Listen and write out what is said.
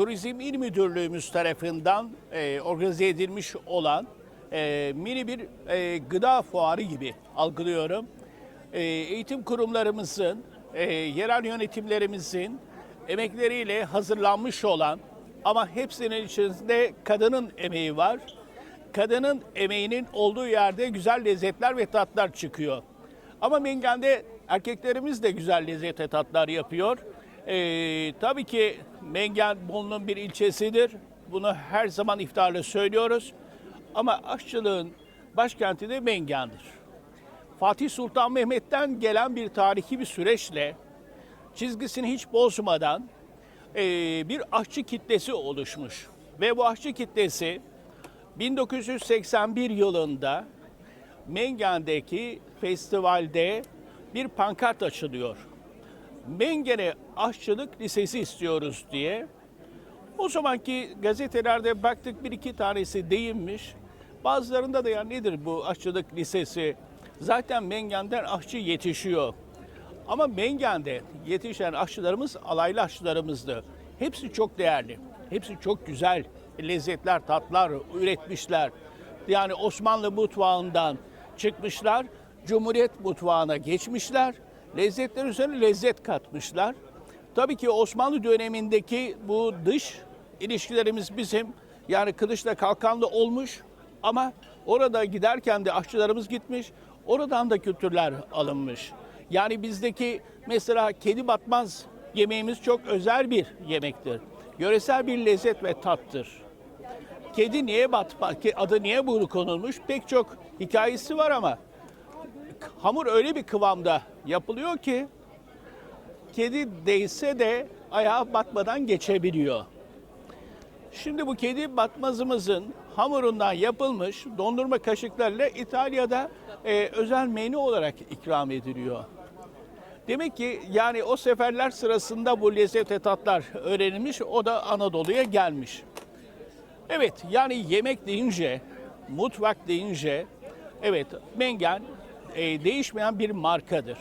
Turizm İl Müdürlüğümüz tarafından e, organize edilmiş olan e, mini bir e, gıda fuarı gibi algılıyorum. E, eğitim kurumlarımızın, e, yerel yönetimlerimizin emekleriyle hazırlanmış olan ama hepsinin içerisinde kadının emeği var. Kadının emeğinin olduğu yerde güzel lezzetler ve tatlar çıkıyor. Ama Mengen'de erkeklerimiz de güzel lezzet ve tatlar yapıyor. Ee, tabii ki Mengen Bolu'nun bir ilçesidir. Bunu her zaman iftarla söylüyoruz. Ama aşçılığın başkenti de Mengen'dir. Fatih Sultan Mehmet'ten gelen bir tarihi bir süreçle çizgisini hiç bozmadan eee, bir aşçı kitlesi oluşmuş. Ve bu aşçı kitlesi 1981 yılında Mengen'deki festivalde bir pankart açılıyor. Mengen'e aşçılık lisesi istiyoruz diye. O zamanki gazetelerde baktık bir iki tanesi değinmiş. Bazılarında da ya nedir bu aşçılık lisesi? Zaten Mengen'den aşçı yetişiyor. Ama Mengen'de yetişen aşçılarımız alaylı aşçılarımızdı. Hepsi çok değerli. Hepsi çok güzel lezzetler, tatlar üretmişler. Yani Osmanlı mutfağından çıkmışlar, Cumhuriyet mutfağına geçmişler. Lezzetler üzerine lezzet katmışlar. Tabii ki Osmanlı dönemindeki bu dış ilişkilerimiz bizim yani kılıçla kalkanlı olmuş ama orada giderken de aşçılarımız gitmiş. Oradan da kültürler alınmış. Yani bizdeki mesela kedi batmaz yemeğimiz çok özel bir yemektir. Yöresel bir lezzet ve tattır. Kedi niye batma, ke- adı niye bunu konulmuş? Pek çok hikayesi var ama hamur öyle bir kıvamda yapılıyor ki kedi değse de ayağı batmadan geçebiliyor. Şimdi bu kedi batmazımızın hamurundan yapılmış dondurma kaşıklarıyla İtalya'da e, özel menü olarak ikram ediliyor. Demek ki yani o seferler sırasında bu lezzet tatlar öğrenilmiş, o da Anadolu'ya gelmiş. Evet yani yemek deyince, mutfak deyince evet Mengen e, değişmeyen bir markadır.